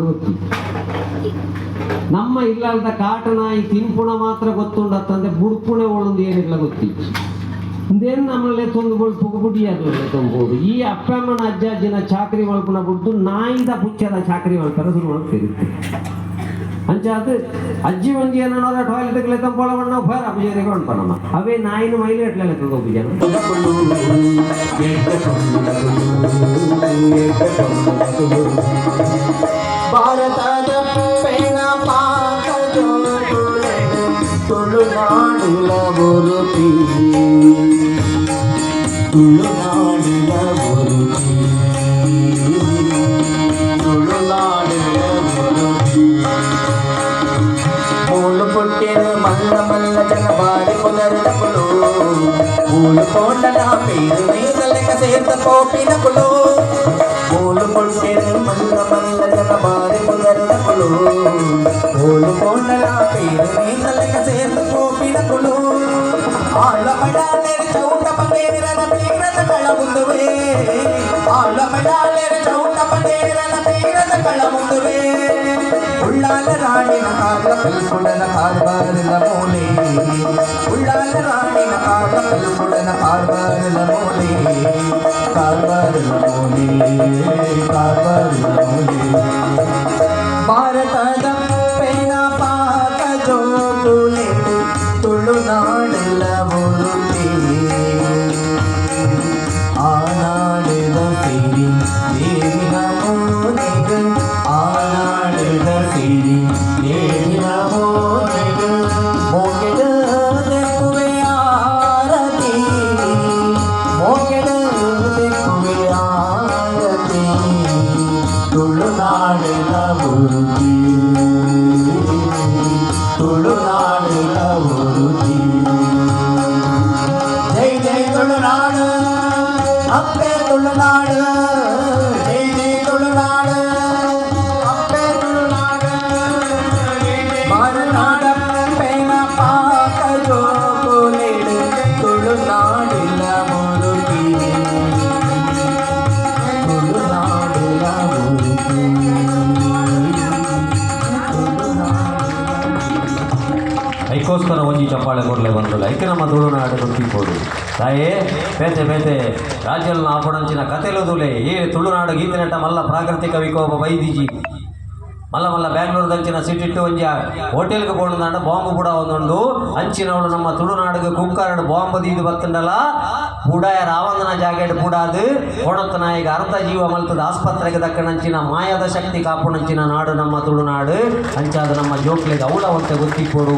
ಗೊತ್ತಿ ನಮ್ಮ ಇಲ್ಲದ ಕಾಟು ನಾಯಿ ತಿನ್ಪುಣ ಮಾತ್ರ ಗೊತ್ತುಂಡತ್ತಂದ್ರೆ ಬುಡ್ಪುಣೆ ಒಳೊಂದು ಏನಿಲ್ಲ ಗೊತ್ತಿ ಇದೇನು ನಮ್ಮಲ್ಲೇ ತೊಂದು ಬಳ್ಪು ಬುಡಿಯಾದು ತಂಬೋದು ಈ ಅಪ್ಪಮ್ಮನ ಅಜ್ಜಾಜಿನ ಚಾಕ್ರಿ ಮಲ್ಪುನ ಬಿಟ್ಟು ನಾಯಿಂದ ಪುಚ್ಚದ ಚಾಕ್ರಿ ಮಲ್ಪರ ಶುರು ಮಾಡ್ತಿರುತ್ತೆ ಅಂಚ ಅದು ಅಜ್ಜಿ ಮಂಜಿ ಏನೋ ಟಾಯ್ಲೆಟ್ ಲೆಕ್ಕ ಪೊಳವಣ್ಣ ಫೇರ್ ಅಭಿಜರಿಗೆ ಹೊಂಟನಮ್ಮ ಅವೇ ನಾಯಿನ ಮೈಲಿ ಎಟ್ಲೆ ಲೆಕ್ಕ ಒಬ್ಬ ಭಾರತದ ತುಳುನಾಡಿನ ಗುರುತಿ ತುಳುನಾಡಿನ ಗುರುತಿ ಮೂಲು ಪುಟ್ಟಿನ ಮಲ್ಲ ಮಲ್ಲ ಜನ ಬಾರಿ ಪುನರ್ನಕುಲು ಮೂಲು ಕೋಂಡನ ಪೇರು ನೀರಲೆಕ ಸೇರ್ತ ಕೋಪಿನಕುಲು താളമുണ്ടുവേ ഉള്ളാല റാണിന താളത്തിൽ സുടന താഴ്വാരുന്ന മോളെ ഉള്ളാല റാണിന താളത്തിൽ സുടന താഴ്വാരുന്ന മോളെ ഭാരത ತುಳುನಾಡಿನ ಬರುತ್ತಿ ಜೈ ಜೈ ತುಳುನಾಡು ಅಪ್ಪೆ ತುಳುನಾಡು ಗೊತ್ತಿಪ್ಪೋಡು ತಾಯೇ ಬೇತೆ ಬೇತೆ ರಾಜ್ಯಲ್ ಆಪಣಂಚಿನ ಕತೆಲುದುಲೆ ಏ, ತುಳುನಾಡು ಗೀತಿನಟ ಮಲ್ಲ ಪ್ರಾಕೃತಿಕ ವಿಕೋಪ ವೈದಿಜಿ ಮಲ್ಲ ಮಲ್ಲ ಬ್ಯಾಂಗ್ಳೂರ್ದಂಚಿನ ಸಿಟ್ಟಿಟ್ಟು ಒಂಜಿ ಹೋಟೆಲ್ಗೆ ಬೋಣದಾಂಡ ಬಾಂಬ್ ಬುಡ ಒಂದೊಂದು. ಅಂಚಿನವಳು ನಮ್ಮ ತುಳುನಾಡಿಗೆ ಕುಂಕಾರಡು ಬಾಂಬ್ ದೀದು ಬತ್ತಂಡಲ್ಲ ಬುಡಾಯ ರಾವಂದನ ಜಾಗೆಡ್ ಬುಡಾದು ಕೊಣತ್ತ ನಾಯಿಗೆ ಅರ್ಧ ಜೀವ ಮಲ್ತದ ಆಸ್ಪತ್ರೆಗೆ ದಕ್ಕಣಂಚಿನ ಮಾಯದ ಶಕ್ತಿ ಕಾಪುಣಂಚಿನ ನಾಡು ನಮ್ಮ ತುಳುನಾಡು. ಅಂಚಾದ ನಮ್ಮ ಜೋಕ್ಲಿಗೆ ಅವಳ ಹೊಟ್ಟೆ ಗೊತ್ತಿಪ್ಪೋಡು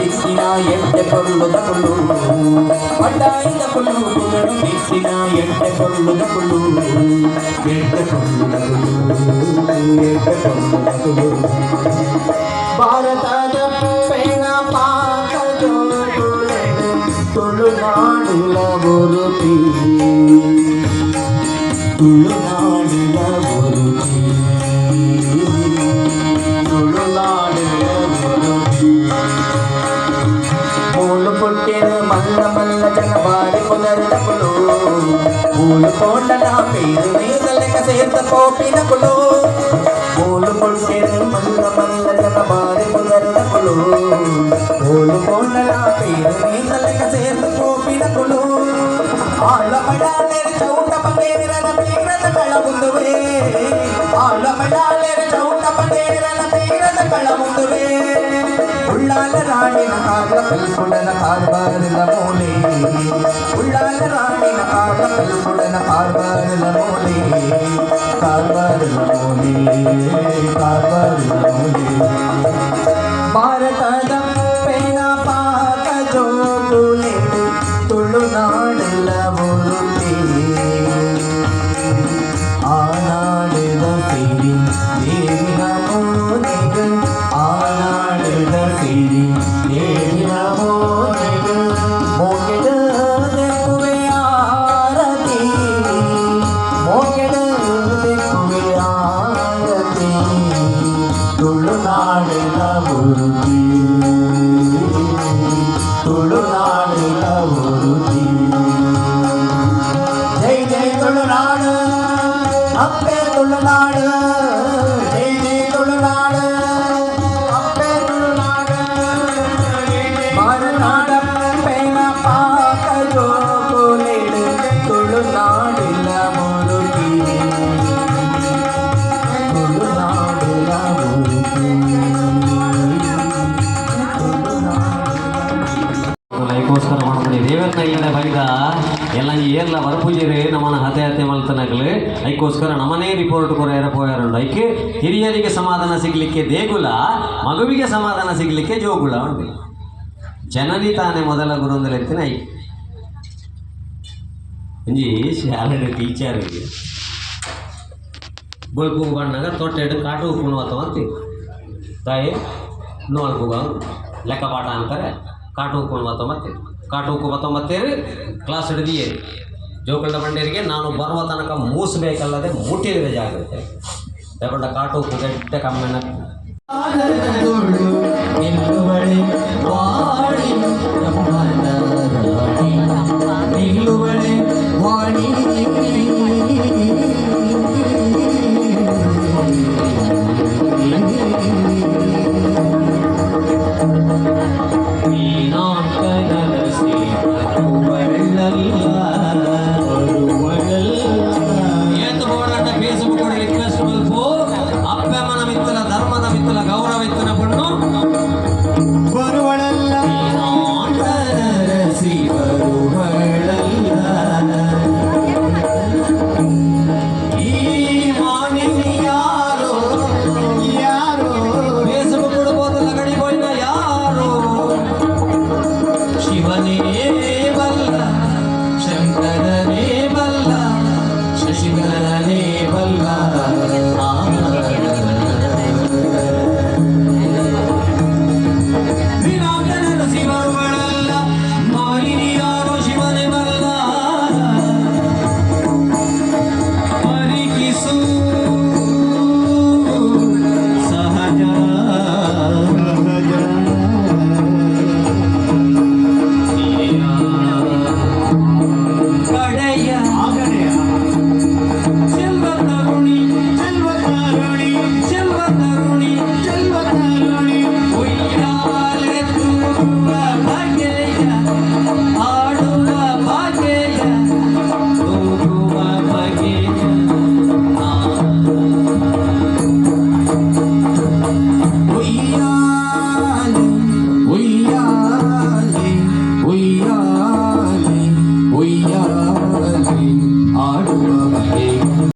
ಎಟ್ಟೆ ಕೊಳ್ಳುದ ಕುಲು ಪಟ್ಟಾಯಿದ ಕುಲು ಪುಗರು ಬಿಸಿನ ಎಟ್ಟೆ ಕೊಳ್ಳುದ ಕುಲು ಎಟ್ಟೆ ಕೊಳ್ಳುದ ಕುಲು ಎಟ್ಟೆ ಕೊಳ್ಳುದ ಕುಲು ಭಾರತದ ಪೇನ ಪಾಕ ಜೋಗುಲೆ ತುಳುನಾಡಿನ ಗುರುತಿ ತುಳುನಾಡಿನ నరులకులు పూలు కోళ్ళలా పేరు నీళ్ళక చేత కోపినకులు. పూలు కొట్టెను మల్ల మల్ల జన మారిపు నరులకులు పూలు కోళ్ళలా పేరు నీళ్ళక చేత కోపినకులు. ఆళ్ళపడాలేరు చౌట పగేరన పేరన కళ ముందువే. ఆళ్ళపడాలేరు உள்ளால ராணின காவலத்தில் சுடன ஆர்வாரில மூலே உள்ளால ராணின காவலத்தில் சுடன ஆர்வாரில மூலே கார்வாரில மூலே கார்வாரில மூலே பாரத ಬೈದ ಎಲ್ಲ ಏರ್ಲ ಬರಪೂಜೆರೆ ನಮ್ಮನ್ನ ಹತೆ ಹತೆ ಮಲ್ತನಗಲು ಅದಕ್ಕೋಸ್ಕರ ನಮ್ಮನೇ ರಿಪೋರ್ಟ್ ಕೊರ ಪೋಯಾರುಂಡು ಅದಕ್ಕೆ ಹಿರಿಯರಿಗೆ ಸಮಾಧಾನ ಸಿಗಲಿಕ್ಕೆ ದೇಗುಲ, ಮಗುವಿಗೆ ಸಮಾಧಾನ ಸಿಗಲಿಕ್ಕೆ ಜೋಗುಳ ಉಂಟು. ಜನನಿ ತಾನೇ ಮೊದಲ ಗುರು ಅಂದ್ರೆ ಇರ್ತೀನಿ ಐ ಇಂಜಿ ಶಾಲೆ ಟೀಚರ್ ಬೊಳ್ಪು ಬಣ್ಣಗ ತೊಟ್ಟೆಡು ಕಾಟು ಉಪ್ಪುಣು ಅಂತೀವಿ. ತಾಯಿ ನೋಡ್ಬುಗ ಲೆಕ್ಕ ಪಾಠ ಅಂತಾರೆ, ಕಾಟು ಉಕ್ಕೊಂಡು ಬತ್ತ ಮತ್ತೆ ಕಾಟು ಉಕ್ಕು ಬತ್ತ ಮತ್ತೇರಿ ಕ್ಲಾಸ್ ಹಿಡಿದಿಯೇ. ಜೋಕಳ್ಳ ಬಂಡೇರಿಗೆ ನಾನು ಬರುವ ತನಕ ಮೂಸಬೇಕಲ್ಲದೆ ಮುಟ್ಟಿರುವ ಜಾಗ್ರತೆ ತಗೊಂಡ ಕಾಟು ಉಕ್ಕು ಗಡ್ಡೆ ಕಮ್ಮಿನ. ನಿಲ್ಲುವಳೆ